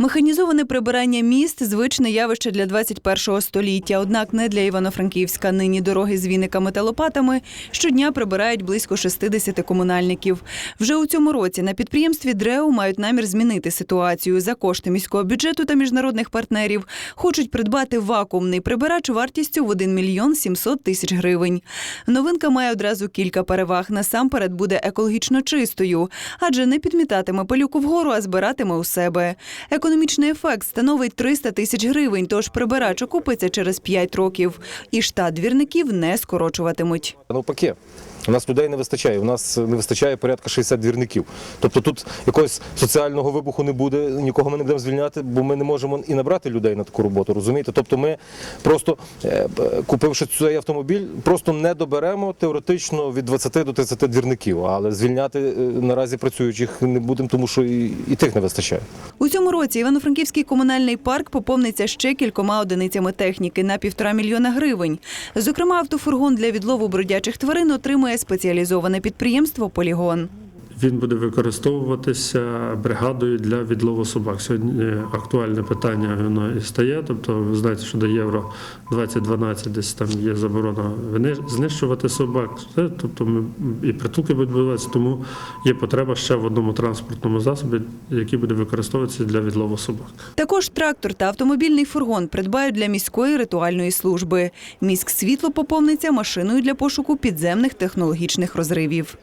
Механізоване прибирання міст звичне явище для 21-го століття. Однак не для Івано-Франківська. Нині дороги з віниками та лопатами щодня прибирають близько 60 комунальників. Вже у цьому році на підприємстві ДРЕУ мають намір змінити ситуацію. За кошти міського бюджету та міжнародних партнерів хочуть придбати вакуумний прибирач вартістю в 1 мільйон 700 тисяч гривень. Новинка має одразу кілька переваг. Насамперед буде екологічно чистою, адже не підмітатиме пилюку вгору, а збиратиме у себе. Економічний ефект становить 300 тисяч гривень, тож прибирач окупиться через 5 років. І штат двірників не скорочуватимуть. Навпаки, у нас людей не вистачає. У нас не вистачає порядка 60 двірників. Тобто тут якогось соціального вибуху не буде, нікого ми не будемо звільняти, бо ми не можемо і набрати людей на таку роботу. Розумієте? Тобто, ми просто е, купивши цей автомобіль, просто не доберемо теоретично від 20 до 30 двірників. Але звільняти е, наразі працюючих не будемо, тому що і, і тих не вистачає. У цьому році Івано-Франківський комунальний парк поповниться ще кількома одиницями техніки на півтора мільйона гривень. Зокрема, автофургон для відлову бродячих тварин отримує спеціалізоване підприємство Полігон. Він буде використовуватися бригадою для відлову собак. Сьогодні актуальне питання воно і стає. Тобто, ви знаєте, що до євро 2012 десь там є заборона знищувати собак. Тобто ми і притулки будуть будуватися, тому є потреба ще в одному транспортному засобі, який буде використовуватися для відлову собак. Також трактор та автомобільний фургон придбають для міської ритуальної служби. Міськ світло поповниться машиною для пошуку підземних технологічних розривів.